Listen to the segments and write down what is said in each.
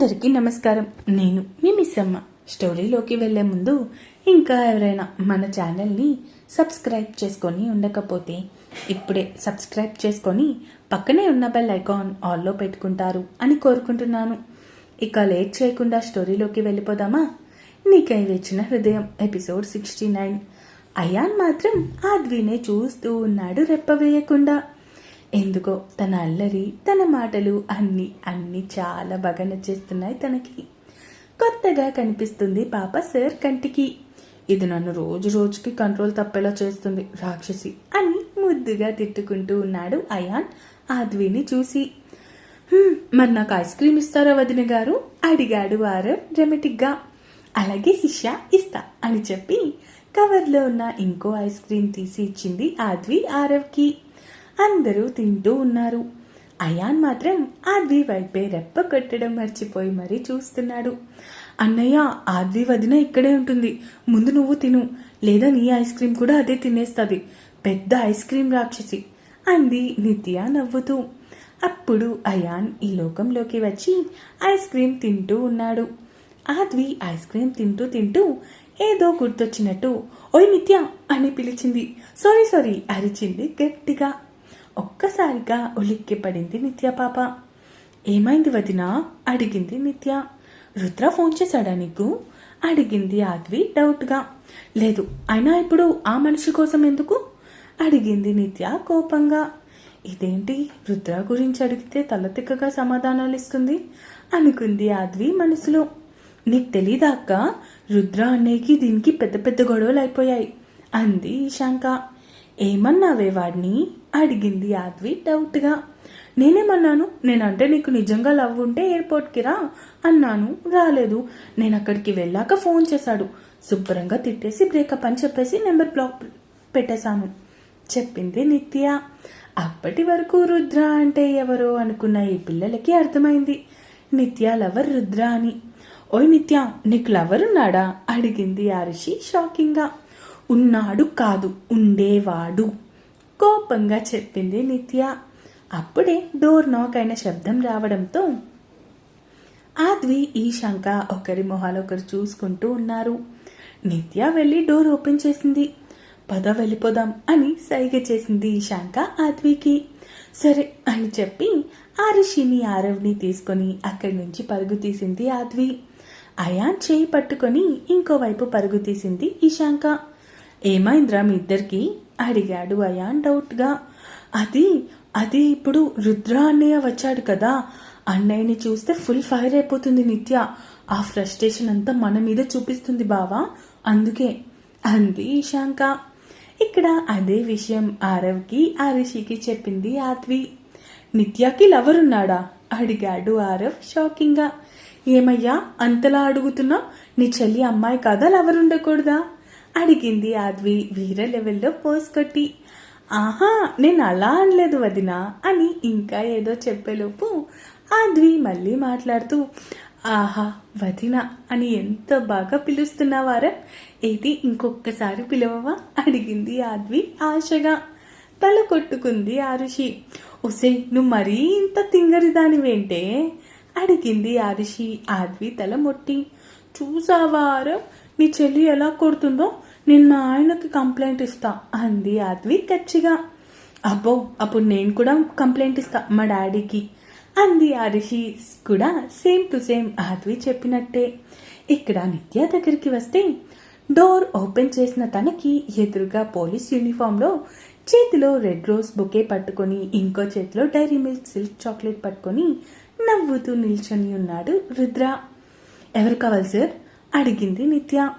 అందరికీ నమస్కారం. నేను మీ మిస్సమ్మ. స్టోరీలోకి వెళ్ళే ముందు ఇంకా ఎవరైనా మన ఛానల్ని సబ్స్క్రైబ్ చేసుకొని ఉండకపోతే ఇప్పుడే సబ్స్క్రైబ్ చేసుకొని పక్కనే ఉన్న బెల్ ఐకాన్ ఆల్లో పెట్టుకుంటారు అని కోరుకుంటున్నాను. ఇక లేట్ చేయకుండా స్టోరీలోకి వెళ్ళిపోదామా? నీకై వచ్చిన హృదయం ఎపిసోడ్ సిక్స్టీ నైన్. అయాన్ మాత్రం ఆద్వినే చూస్తూ ఉన్నాడు రెప్పవేయకుండా ఎందుకో తన అల్లరి తన మాటలు అన్ని అన్ని చాలా బాగా నచ్చేస్తున్నాయి తనకి. కొత్తగా కనిపిస్తుంది పాప సార్ కంటికి. ఇది నన్ను రోజు రోజుకి కంట్రోల్ తప్పేలా చేస్తుంది రాక్షసి అని ముద్దుగా తిట్టుకుంటూ ఉన్నాడు అయాన్ ఆద్విని చూసి. మరి నాకు ఐస్ క్రీమ్ ఇస్తారా వదిన గారు? అడిగాడు ఆరవ్ డ్రమెటిక్గా. అలాగే శిష్య ఇస్తా అని చెప్పి కవర్లో ఉన్న ఇంకో ఐస్ క్రీమ్ తీసి ఇచ్చింది ఆద్వి ఆరవ్కి అందరూ తింటూ ఉన్నారు. అయాన్ మాత్రం ఆద్వి వైపే రెప్ప కొట్టడం మర్చిపోయి మరీ చూస్తున్నాడు. అన్నయ్య ఆద్వి వదిన ఇక్కడే ఉంటుంది. ముందు నువ్వు తిను. లేదా నీ ఐస్ క్రీమ్ కూడా అదే తినేస్తుంది. పెద్ద ఐస్ క్రీమ్ రాక్షసి అంది నిత్య నవ్వుతూ. అప్పుడు అయాన్ ఈ లోకంలోకి వచ్చి ఐస్ క్రీమ్ తింటూ ఉన్నాడు. ఆద్వి ఐస్ క్రీమ్ తింటూ తింటూ ఏదో గుర్తొచ్చినట్టు ఓయ్ నిత్య అని పిలిచింది. సారీ సారీ అరిచింది గట్టిగా. ఒక్కసారిగా ఉలిక్కి పడింది నిత్య పాప. ఏమైంది వదినా? అడిగింది నిత్య. రుద్ర ఫోన్ చేశాడా నీకు? అడిగింది ఆద్వి డౌట్గా. లేదు అయినా ఇప్పుడు ఆ మనిషి కోసం ఎందుకు? అడిగింది నిత్య కోపంగా. ఇదేంటి? రుద్ర గురించి అడిగితే తలతిక్కగా సమాధానాలు ఇస్తుంది అనుకుంది ఆద్వి మనసులో. నీకు తెలీదా రుద్ర అన్నయ్యకి దీనికి పెద్ద పెద్ద గొడవలు అయిపోయాయి అంది ఈశాంక. ఏమన్నావే వాడిని? అడిగింది యాద్వి డౌట్గా. నేనేమన్నాను? నేనంటే నీకు నిజంగా లవ్ ఉంటే ఎయిర్పోర్ట్కి రా అన్నాను. రాలేదు. నేను అక్కడికి వెళ్ళాక ఫోన్ చేశాడు. శుభ్రంగా తిట్టేసి బ్రేకప్ అని చెప్పేసి నెంబర్ బ్లాక్ పెట్టేశాను. చెప్పింది నిత్య. అప్పటి వరకు రుద్ర అంటే ఎవరో అనుకున్న ఈ పిల్లలకి అర్థమైంది. నిత్య లవర్ రుద్ర అని. ఓయ్ నిత్య నీకు లవర్ ఉన్నాడా? అడిగింది ఆరిషి షాకింగ్గా. ఉన్నాడు కాదు ఉండేవాడు. కోపంగా చెప్పింది నిత్య. అప్పుడే డోర్ నాక్ అయిన శబ్దం రావడంతో ఆద్వి ఈ శంక ఒకరి మొహాలు ఒకరు చూసుకుంటూ ఉన్నారు. నిత్య వెళ్ళి డోర్ ఓపెన్ చేసింది. పద వెళ్ళిపోదాం అని సైగ చేసింది ఈ ఆద్వికి సరే అని చెప్పి ఆరిషిని ఆరవ్ని తీసుకొని అక్కడి నుంచి పరుగు తీసింది ఆద్వి అయాన్ చేయి పట్టుకొని ఇంకోవైపు పరుగు తీసింది ఈశాంక. ఏమైందిరా మీ ఇద్దరికి? అడిగాడు అయాన్ డౌట్గా. అది అది ఇప్పుడు రుద్ర అన్నయ్య వచ్చాడు కదా. అన్నయ్యని చూస్తే ఫుల్ ఫైర్ అయిపోతుంది నిత్య. ఆ ఫ్రస్ట్రేషన్ అంతా మన మీద చూపిస్తుంది బావా. అందుకే అంది ఈశాంక. ఇక్కడ అదే విషయం ఆరవ్కి ఆరిషికి చెప్పింది ఆత్వి నిత్యకి లవర్ ఉన్నాడా? అడిగాడు ఆరవ్ షాకింగ్గా. ఏమయ్యా అంతలా అడుగుతున్నా? నీ చెల్లి అమ్మాయి కాదా? లవర్ ఉండకూడదా? అడిగింది ఆద్వి. వీర లెవెల్లో పోస్ కొట్టి. ఆహా నేను అలా అనలేదు వదినా అని ఇంకా ఏదో చెప్పేలోపు ఆద్వి మళ్ళీ మాట్లాడుతూ ఆహా వదిన అని ఎంత బాగా పిలుస్తున్నావారా? ఏది ఇంకొకసారి పిలవవా? అడిగింది ఆద్వి ఆశగా. తల కొట్టుకుంది ఆరుషి ఒసే నువ్వు మరీ ఇంత తింగరిదానివేంటే? అడిగింది ఆరుషి ఆద్వి తల మొట్టి చూసావారా? మీ చెల్లి ఎలా కొడుతుందో నేను మా ఆయనకి కంప్లైంట్ ఇస్తా అంది ఆద్వి కచ్చిగా అబ్బో అప్పుడు నేను కూడా కంప్లైంట్ ఇస్తా మా డాడీకి అంది ఆరుషి కూడా సేమ్ టు సేమ్ ఆద్వి చెప్పినట్టే. ఇక్కడ నిత్య దగ్గరికి వస్తే డోర్ ఓపెన్ చేసిన తనకి ఎదురుగా పోలీస్ యూనిఫామ్లో చేతిలో రెడ్ రోజ్ బొకే పట్టుకొని ఇంకో చేతిలో డైరీ మిల్క్ సిల్క్ చాక్లెట్ పట్టుకొని నవ్వుతూ నిల్చొని ఉన్నాడు రుద్ర. ఎవరు కావాలి సార్? అడిగింది నిత్య.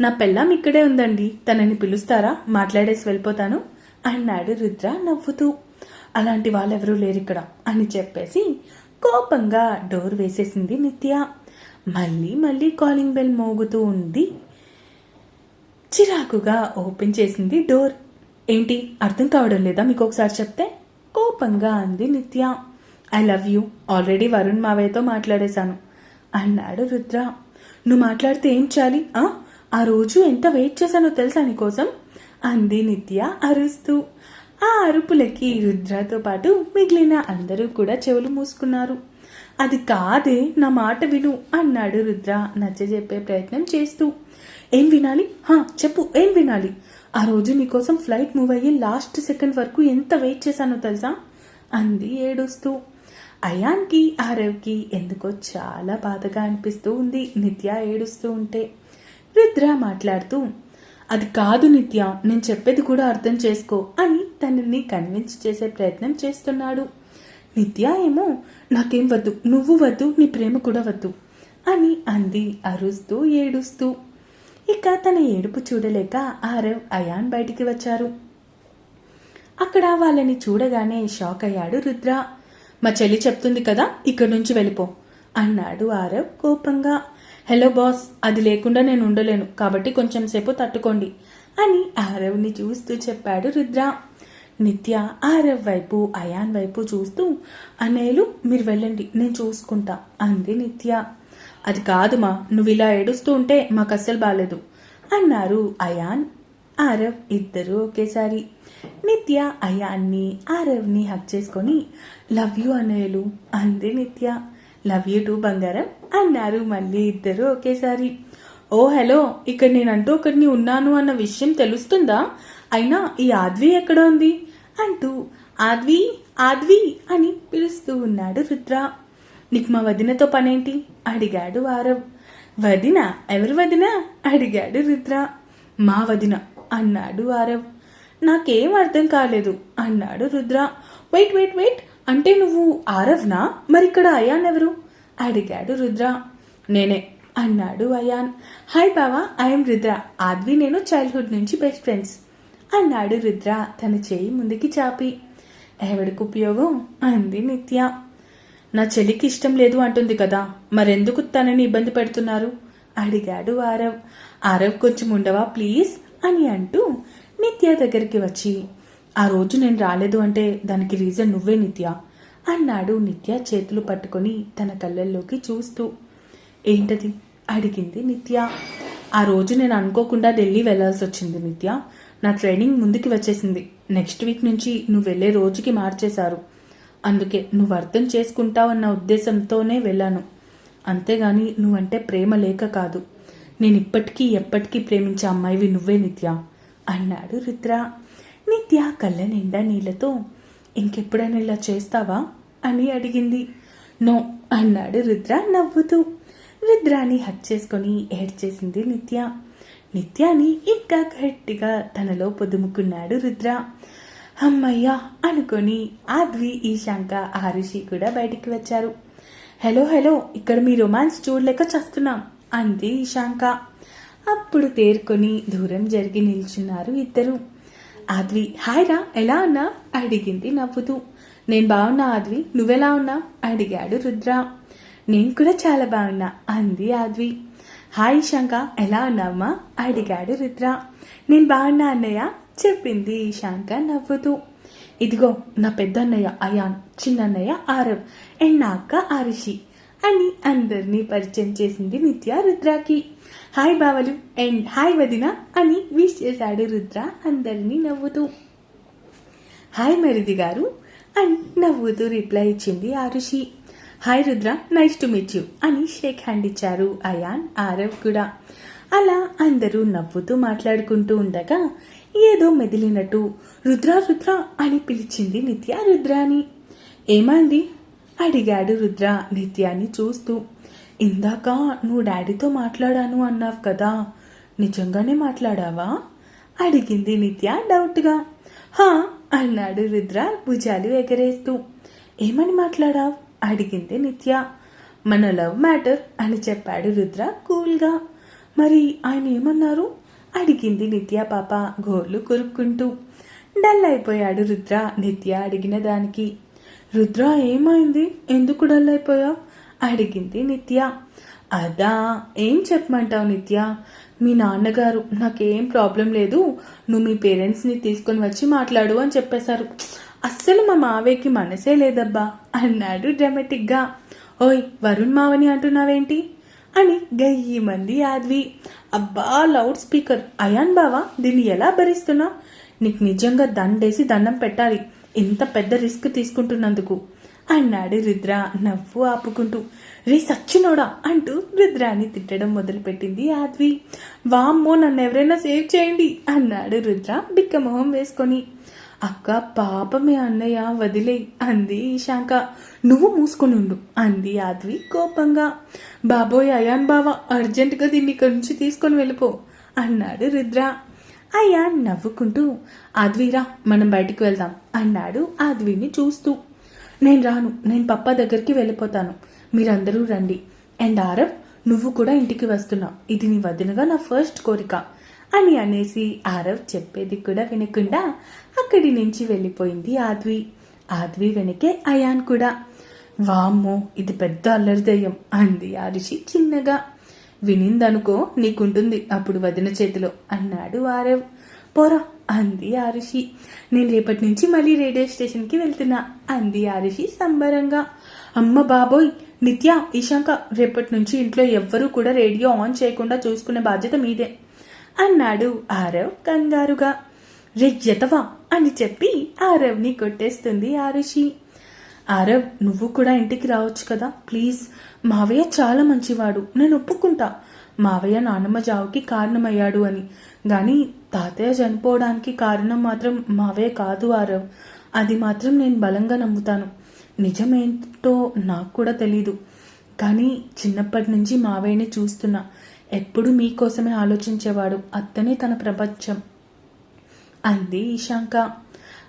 నా పెళ్ళాం ఇక్కడే ఉందండి. తనని పిలుస్తారా? మాట్లాడేసి వెళ్ళిపోతాను అన్నాడు రుద్ర నవ్వుతూ. అలాంటి వాళ్ళెవరూ లేరు ఇక్కడ అని చెప్పేసి కోపంగా డోర్ వేసేసింది నిత్య. మళ్ళీ మళ్ళీ కాలింగ్ బెల్ మోగుతూ ఉంది. చిరాకుగా ఓపెన్ చేసింది డోర్. ఏంటి? అర్థం కావడం లేదా మీకు ఒకసారి చెప్తే? కోపంగా అంది Nithya. I love you. Already Varun మావయ్యతో మాట్లాడేశాను అన్నాడు రుద్ర నువ్వు మాట్లాడితే ఏం చేయాలి? ఆ? ఆ రోజు ఎంత వెయిట్ చేశానో తెలుసా నీకోసం? అంది నిత్య అరుస్తూ. ఆ అరుపులకి రుద్రతో పాటు మిగిలిన అందరూ కూడా చెవులు మూసుకున్నారు. అది కాదే నా మాట విను అన్నాడు రుద్ర నచ్చజెప్పే ప్రయత్నం చేస్తూ. ఏం వినాలి? హా చెప్పు ఏం వినాలి? ఆ రోజు నీకోసం ఫ్లైట్ మూవ్ అయ్యి లాస్ట్ సెకండ్ వరకు ఎంత వెయిట్ చేశానో తెలుసా? అంది ఏడుస్తూ. అయాన్కి ఆరవ్కి ఎందుకో చాలా బాధగా అనిపిస్తూ ఉంది. నిత్య ఏడుస్తూ ఉంటే. రుద్ర మాట్లాడుతూ అది కాదు నిత్య నేను చెప్పేది కూడా అర్థం చేసుకో అని తనని కన్విన్స్ చేసే ప్రయత్నం చేస్తున్నాడు. నిత్య ఏమో నాకేం వద్దు నువ్వు వద్దు నీ ప్రేమ కూడా వద్దు అని అంది అరుస్తూ ఏడుస్తూ. ఇక తన ఏడుపు చూడలేక ఆరవ్ అయాన్ బయటికి వచ్చారు. అక్కడ వాళ్ళని చూడగానే షాక్ అయ్యాడు రుద్ర. మా చెల్లి చెప్తుంది కదా ఇక్కడి నుంచి వెళ్ళిపో. అన్నాడు ఆరవ్ కోపంగా. హలో బాస్ అది లేకుండా నేను ఉండలేను కాబట్టి కొంచెం సేపు తట్టుకోండి అని ఆరవ్ని చూస్తూ చెప్పాడు రుద్ర. నిత్య ఆరవ్ వైపు అయాన్ వైపు చూస్తూ అన్నయ్యలు మీరు వెళ్ళండి నేను చూసుకుంటా అంది నిత్య. అది కాదుమా నువ్వు ఇలా ఏడుస్తూ ఉంటే మాకు అస్సలు బాలేదు అన్నారు అయాన్. ఆరవ్ ఇద్దరు ఒకేసారి. నిత్య అయాన్ని ఆరవ్ని హక్ చేసుకొని లవ్ యూ అనేలు అంది నిత్య. లవ్ యూ టూ బంగారం అన్నారు మళ్ళీ ఇద్దరు ఒకేసారి. ఓ హలో ఇక్కడ నేనంటూ ఒకరిని ఉన్నాను అన్న విషయం తెలుస్తుందా? అయినా ఈ ఆద్వి ఎక్కడ ఉంది? అంటూ ఆద్వి ఆద్వి అని పిలుస్తూ ఉన్నాడు రుద్ర. నీకు మా వదినతో పనేంటి? అడిగాడు ఆరవ్. వదిన ఎవరు వదిన? అడిగాడు రుద్ర. మా వదిన అన్నాడు ఆరవ్. నాకేం అర్థం కాలేదు. అన్నాడు రుద్ర. Wait wait wait. అంటే నువ్వు ఆరవ్నా? మరిక్కడ అయాన్ ఎవరు? అడిగాడు రుద్ర. నేనే అన్నాడు అయాన్. హాయ్ బావా ఐఎమ్ రుద్ర. ఆద్వి నేను చైల్డ్హుడ్ నుంచి బెస్ట్ ఫ్రెండ్స్ అన్నాడు రుద్ర తన చేయి ముందుకి చాపి. ఎవడికి ఉపయోగం? అంది నిత్య. నా చెల్లికి ఇష్టం లేదు అంటుంది కదా మరెందుకు తనని ఇబ్బంది పెడుతున్నారు? అడిగాడు ఆరవ్. ఆరవ్ కొంచెం ఉండవా ప్లీజ్? అని అంటూ నిత్య దగ్గరికి వచ్చి ఆ రోజు నేను రాలేదు అంటే దానికి రీజన్ నువ్వే నిత్య అన్నాడు నిత్య చేతులు పట్టుకొని తన కళ్ళల్లోకి చూస్తూ. ఏంటది? అడిగింది నిత్య. ఆ రోజు నేను అనుకోకుండా ఢిల్లీ వెళ్ళాల్సి వచ్చింది నిత్య. నా ట్రైనింగ్ ముందుకి వచ్చేసింది. నెక్స్ట్ వీక్ నుంచి నువ్వు వెళ్ళే రోజుకి మార్చేశారు. అందుకే నువ్వు అర్థం చేసుకుంటావన్న ఉద్దేశంతోనే వెళ్ళాను. అంతేగాని నువ్వంటే ప్రేమ లేక కాదు. నేను ఇప్పటికీ ఎప్పటికీ ప్రేమించే అమ్మాయివి నువ్వే నిత్య. అన్నాడు రుద్ర. నిత్య కళ్ళ నిండా నీళ్ళతో ఇంకెప్పుడైనా ఇలా చేస్తావా? అని అడిగింది. నో అన్నాడు రుద్ర నవ్వుతూ. రుద్రాని హక్ చేసుకొని ఏడ్చేసింది నిత్య. నిత్యాని ఇంకా గట్టిగా తనలో పొదుముకున్నాడు రుద్ర. అమ్మయ్యా అనుకొని ఆద్వి ఈశాంక ఆరుషి కూడా బయటికి వచ్చారు. హలో హలో ఇక్కడ మీ రొమాన్స్ చూడలేక చస్తున్నాం అంది ఈశాంక. అప్పుడు తేరుకొని దూరం జరిగి నిల్చున్నారు ఇద్దరు. ఆద్వి హాయ్ రా ఎలా ఉన్నా? అడిగింది నవ్వుతూ. నేను బాగున్నా ఆద్వి నువ్వెలా ఉన్నా? అడిగాడు రుద్ర. నేను కూడా చాలా బాగున్నా అంది ఆద్వి. హాయ్ శంక ఎలా ఉన్నావమ్మా? అడిగాడు రుద్ర. నేను బాగున్నా అన్నయ్య చెప్పింది శంక నవ్వుతూ. ఇదిగో నా పెద్దన్నయ్య అయాన్ చిన్నన్నయ్య ఆరవ్ అండ్ నా అక్క ఆరుషి అని అందరినీ పరిచయం చేసింది నిత్య రుద్రాకి. హాయ్ బావలు అండ్ హాయ్ వదిన అని విష్ చేశాడు రుద్ర అందరినీ నవ్వుతూ. హాయ్ మరిది గారు అని నవ్వుతూ రిప్లై ఇచ్చింది Aarushi. Hi Rudra nice to meet you అని షేక్ హ్యాండ్ ఇచ్చారు అయాన్ ఆరవ్ కూడా. అలా అందరూ నవ్వుతూ మాట్లాడుకుంటూ ఉండగా ఏదో మెదిలినట్టు రుద్ర రుద్ర అని పిలిచింది నిత్య రుద్రాని. ఏమైంది అడిగాడు రుద్ర నిత్యాన్ని చూస్తూ. ఇందాక నువ్వు డాడీతో మాట్లాడాను అన్నావు కదా నిజంగానే మాట్లాడావా? అడిగింది నిత్య డౌట్గా. హా అన్నాడు రుద్ర భుజాలు ఎగరేస్తూ. ఏమని మాట్లాడావు? అడిగింది నిత్య. మన లవ్ మ్యాటర్ అని చెప్పాడు రుద్ర కూల్గా. మరి ఆయన ఏమన్నారు? అడిగింది నిత్య పాప గోర్లు కొరుక్కుంటూ. డల్ అయిపోయాడు రుద్ర నిత్య అడిగిన దానికి. రుద్ర ఏమైంది? ఎందుకు డల్ అయిపోయా అడిగింది నిత్య. అదా ఏం చెప్పమంటావు నిత్య? మీ నాన్నగారు నాకేం ప్రాబ్లం లేదు. నువ్వు మీ పేరెంట్స్ని తీసుకొని వచ్చి మాట్లాడు అని చెప్పేశారు. అస్సలు మా మావయ్యకి మనసే లేదబ్బా అన్నాడు డ్రామాటిక్గా ఓయ్ వరుణ్ మావని అంటున్నావేంటి? అని గయ్యి మంది యాద్వి. అబ్బా లౌడ్ స్పీకర్ అయాన్ బావా దీన్ని ఎలా భరిస్తున్నా నీకు నిజంగా దండేసి దండం పెట్టాలి. ఇంత పెద్ద రిస్క్ తీసుకుంటున్నందుకు. అన్నాడు రుద్ర నవ్వు ఆపుకుంటూ రే సచ్చినోడా అంటూ రుద్రాన్ని తిట్టడం మొదలుపెట్టింది ఆద్వి. వామ్మో నన్ను ఎవరైనా సేవ్ చేయండి అన్నాడు రుద్ర బిక్కమొహం వేసుకొని. అక్క పాపమే అన్నయ్య వదిలే అంది ఈశాంక. నువ్వు మూసుకొని ఉండు అంది ఆద్వి కోపంగా. బాబోయ్ అయాన్ బావ అర్జెంటుగా దీన్ని ఇక్కడి నుంచి తీసుకొని వెళ్ళిపో అన్నాడు రుద్ర. అయాన్ నవ్వుకుంటూ ఆద్విరా మనం బయటికి వెళ్దాం అన్నాడు ఆద్విని చూస్తూ. నేను రాను నేను పప్ప దగ్గరికి వెళ్ళిపోతాను. మీరందరూ రండి. అండ్ ఆరవ్ నువ్వు కూడా ఇంటికి వస్తున్నావు ఇది నీ వదినగా నా ఫస్ట్ కోరిక అని అనేసి ఆరవ్ చెప్పేది కూడా వినకుండా అక్కడి నుంచి వెళ్ళిపోయింది ఆద్వి ఆద్వి వెనకే అయాన్ కూడా. వామ్మో ఇది పెద్ద అల్లరిదయ్యం అంది ఆరుషి చిన్నగా. వినిందనుకో నీకుంటుంది అప్పుడు వదిన చేతిలో. అన్నాడు ఆరవ్ పోరా అంది ఆరుషి నేను రేపటి నుంచి మళ్ళీ రేడియో స్టేషన్కి వెళ్తున్నా అంది ఆరుషి సంబరంగా. అమ్మ బాబోయ్ నిత్య ఇషాంక రేపటి నుంచి ఇంట్లో ఎవ్వరూ కూడా రేడియో ఆన్ చేయకుండా చూసుకునే బాధ్యత మీదే అన్నాడు ఆరవ్ కంగారుగా. రే అని చెప్పి ఆరవ్ని కొట్టేస్తుంది ఆరుషి ఆరవ్ నువ్వు కూడా ఇంటికి రావచ్చు కదా? ప్లీజ్. మావయ్య చాలా మంచివాడు. నేను ఒప్పుకుంటా. మావయ్య నానమ్మ జావుకి కారణమయ్యాడు అని. గాని తాతయ్య చనిపోవడానికి కారణం మాత్రం మావయ్య కాదు ఆరవ్. అది మాత్రం నేను బలంగా నమ్ముతాను. నిజమేంటో నాకు కూడా తెలీదు. కానీ చిన్నప్పటి నుంచి మావయ్యని చూస్తున్నా. ఎప్పుడు మీకోసమే ఆలోచించేవాడు. అత్తనే తన ప్రపంచం. అంది ఈశాంక.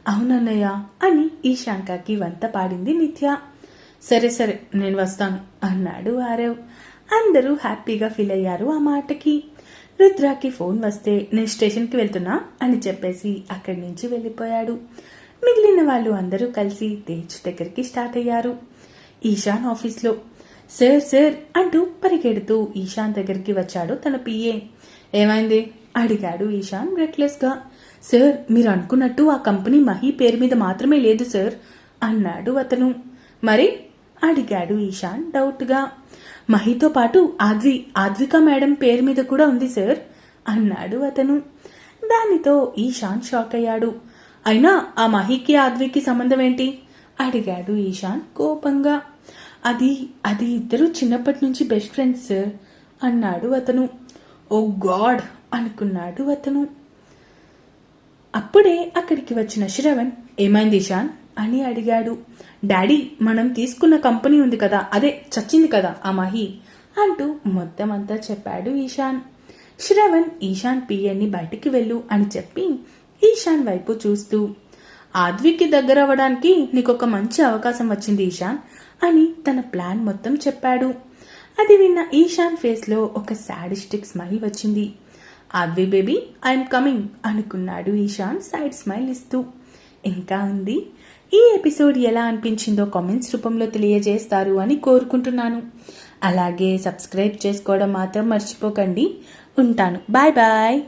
అవునన్నయ్య అని ఈశాంకకి వంత పాడింది నిత్య. సరే సరే నేను వస్తాను అన్నాడు ఆరవ్. అందరూ హ్యాపీగా ఫీల్ అయ్యారు ఆ మాటకి. రుద్రాకి ఫోన్ వస్తే నేను స్టేషన్కి వెళ్తున్నా అని చెప్పేసి అక్కడి నుంచి వెళ్ళిపోయాడు. మిగిలిన వాళ్ళు అందరూ కలిసి తేజ్ దగ్గరికి స్టార్ట్ అయ్యారు. ఈశాన్ ఆఫీస్లో సార్ సార్ అంటూ పరిగెడుతూ ఈశాన్ దగ్గరికి వచ్చాడు తన పిఏ. ఏమైంది? అడిగాడు ఈశాన్ బ్రెక్లెస్గా సార్ మీరు అనుకున్నట్టు ఆ కంపెనీ మహి పేరు మీద మాత్రమే లేదు సార్ అన్నాడు అతను. మరి? అడిగాడు ఈశాన్ డౌట్గా. మహితో పాటు ఆద్వి ఆద్విక మేడం పేరు మీద కూడా ఉంది సార్ అన్నాడు అతను. దానితో ఈశాన్ షాక్ అయ్యాడు. అయినా ఆ మహికి ఆద్వికి సంబంధం ఏంటి? అడిగాడు ఈశాన్ కోపంగా. అది అది ఇద్దరు చిన్నప్పటి నుంచి బెస్ట్ ఫ్రెండ్స్ సార్ అన్నాడు అతను. ఓ గాడ్ అనుకున్నాడు అతను. అప్పుడే అక్కడికి వచ్చిన శ్రవణ్ ఏమైంది ఇషాన్ అని అడిగాడు. డాడీ మనం తీసుకున్న కంపెనీ ఉంది కదా అదే చచ్చింది కదా ఆ మహి? అంటూ మొత్తం అంతా చెప్పాడు ఈశాన్. శ్రవణ్ ఈశాన్ పిఎన్ని బయటికి వెళ్ళు అని చెప్పి ఈశాన్ వైపు చూస్తూ ఆద్వికి దగ్గర అవ్వడానికి నీకొక మంచి అవకాశం వచ్చింది ఈశాన్ అని తన ప్లాన్ మొత్తం చెప్పాడు. అది విన్న ఈశాన్ ఫేస్లో ఒక సాడిస్టిక్ స్మైల్ వచ్చింది. ఆద్వి బేబీ ఐఎమ్ కమింగ్ అనుకున్నాడు ఈశాన్ సైడ్ స్మైల్ ఇస్తూ. ఇంకా ఉంది ఈ ఎపిసోడ్ ఎలా అనిపించిందో కామెంట్స్ రూపంలో తెలియజేస్తారు అని కోరుకుంటున్నాను. అలాగే సబ్స్క్రైబ్ చేసుకోవడం మాత్రం మర్చిపోకండి. ఉంటాను. Bye bye.